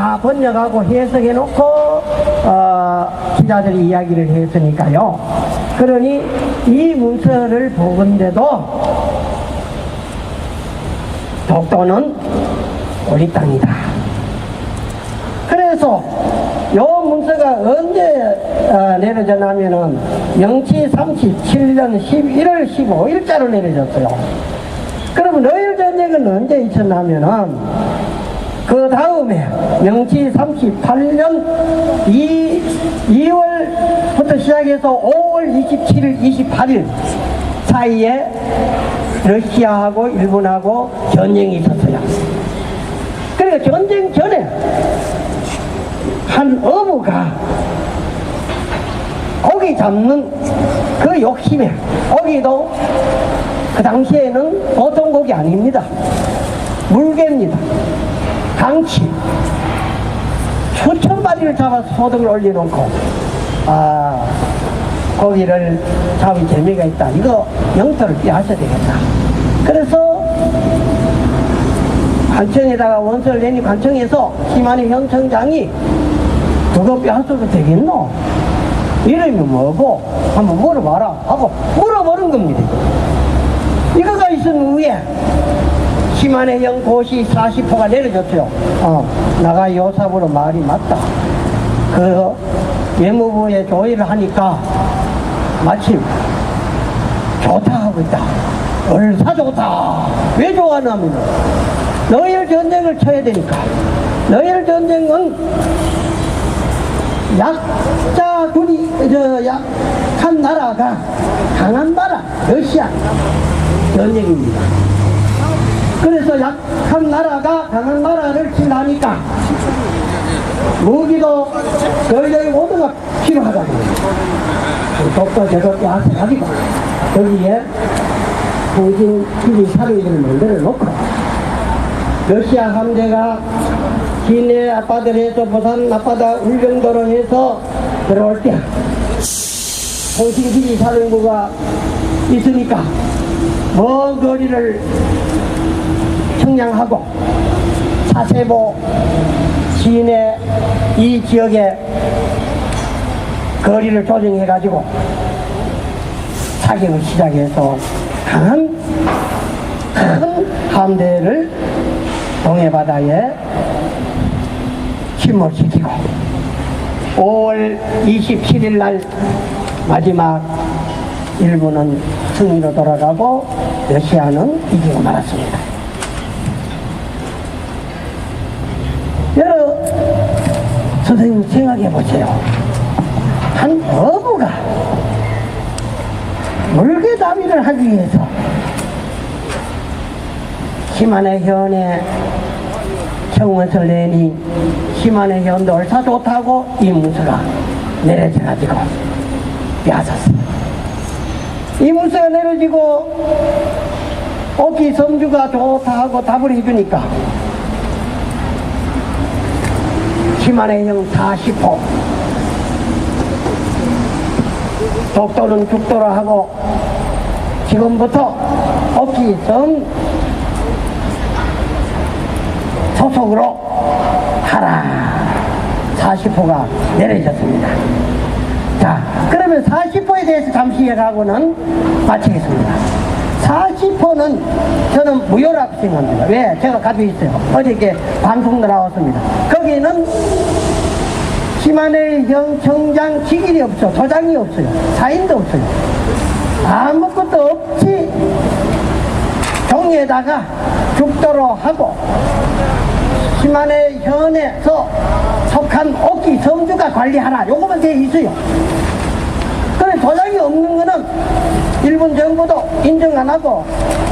다 번역하고 해석해 놓고 어, 기자들이 이야기를 했으니까요. 그러니 이 문서를 보건대도 독도는 우리 땅이다. 그래서 요 문서가 언제 어, 내려졌냐면은 영치 37년 11월 15일자로 내려졌어요. 그러면 러일 전쟁은 언제 있었냐면은 그 다음에 영치 38년 2, 2월부터 시작해서 5월 27일, 28일 사이에 러시아하고 일본하고 전쟁이 있었어요. 그러니까 전쟁 전에 한 어부가 고기 잡는 그 욕심에 고기도 그 당시에는 보통 고기 아닙니다. 물개입니다. 강치 수천 마리를 잡아서 소득을 올려놓고 아 고기를 잡은 재미가 있다. 이거 영토를 떼하셔야 되겠다. 그래서 관청에다가 원서를 내니 관청에서 희만의 현청장이 그거 빼앗아도 되겠노? 이름이 뭐고? 한번 물어봐라 하고 물어보는 겁니다. 이거가 있은 후에 희만의 형 고시 40호가 내려졌어요. 어, 나가 요삽으로 말이 맞다. 그 외무부에 조의를 하니까 마침 좋다 하고 있다. 얼사 좋다. 왜 좋아하냐면 너희를 전쟁을 쳐야 되니까. 너희를 전쟁은 약자 군이 저 약한 나라가 강한 나라 러시아 전쟁입니다. 약한 나라가 강한 나라를 치려니까 무기도 너희들이 모두가 필요하다. 독도 제독도 앞에 가지고 거기에 통신 기지 사료들을 만들어 놓고 러시아 함대가 기내 앞바다에서 부산 앞바다 울정도로 해서 들어올 때 통신기지 사령부가 있으니까 먼 거리를 청량하고 사세보 시내 이 지역에 거리를 조정해 가지고 사격을 시작해서 강한 큰 함대를 동해 바다에 침몰시키고 5월 27일 날 마지막 일본은 승리로 돌아가고 러시아는 이기고 말았습니다. 여러 선생님 생각해 보세요. 한 어부가 물개다비를 하기 위해서 희만의 현에 청원서를 내니 희만의 현도 얼사 좋다고 이 문서가 내려져 가지고 빼앗았습니다. 이 문서가 내려지고 오기 성주가 좋다 하고 답을 해주니까 희만의 형 40호 독도는 죽도로 하고 지금부터 오기성 소속으로 하라 40호가 내려졌습니다. 자, 그러면 40호에 대해서 잠시 얘기하고는 마치겠습니다. 40호는 저는 무효라고 생각합니다. 왜? 제가 가지고 있어요. 어저께 방송도 나왔습니다. 거기는 김한의 형 청장 직일이 없어. 도장이 없어요. 사인도 없어요. 아무것도 없이 종이에다가 죽도록 하고 김한의 현에서 속한 옥기 성주가 관리하라. 요거만 돼 있어요. 그래 도장이 없는 거는 일본 정부도 인정 안 하고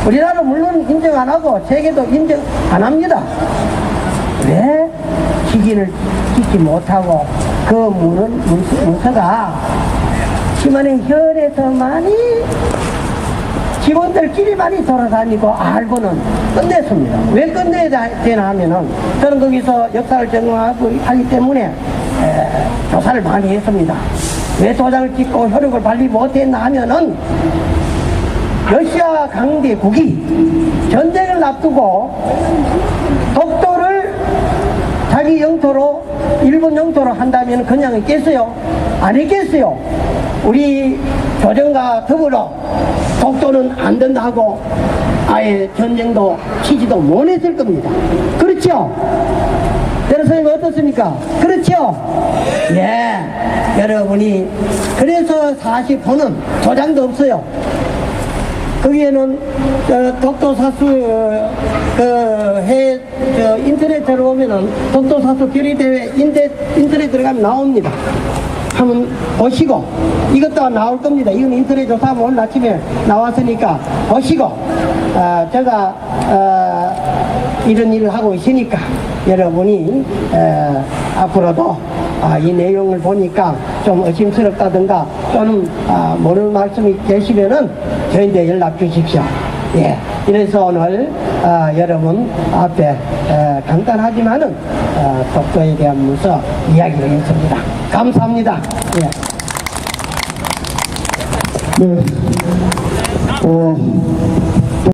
우리나라 물론 인정 안 하고 세계도 인정 안 합니다. 왜 기기를 짓지 못하고 그 문은 문서, 문서가 심한의 혈에서만이 직원들끼리 많이 돌아다니고 알고는 끝냈습니다. 왜 끝내야 되나 하면은 저는 거기서 역사를 전공하고 하기 때문에 에, 조사를 많이 했습니다. 왜 도장을 찍고 효력을 발휘 못했나 하면은 러시아 강대국이 전쟁을 앞두고 독도를 자기 영토로 일본 영토로 한다면 그냥 있겠어요? 안 했겠어요? 우리 조정과 더불어 독도는 안 된다고 아예 전쟁도 치지도 못했을 겁니다. 그렇죠? 여러분 어떻습니까? 그렇죠? 예, 여러분이 그래서 40호는 도장도 없어요. 거기에는 어, 독도사수 그해 저 인터넷 들어오면은 독도사수 결의대회 인데, 인터넷 들어가면 나옵니다. 한번 보시고 이것도 나올 겁니다. 이건 인터넷 조사하면 오늘 아침에 나왔으니까 보시고 어, 제가 어, 이런 일을 하고 있으니까 여러분이 어, 앞으로도 아, 이 내용을 보니까 좀 의심스럽다든가 또는 아, 모르는 말씀이 계시면은 저희한테 연락 주십시오. 예. 이래서 오늘 아, 여러분 앞에 에, 간단하지만은 어, 독도에 대한 문서 이야기를 했습니다. 감사합니다. 예. 네. 어,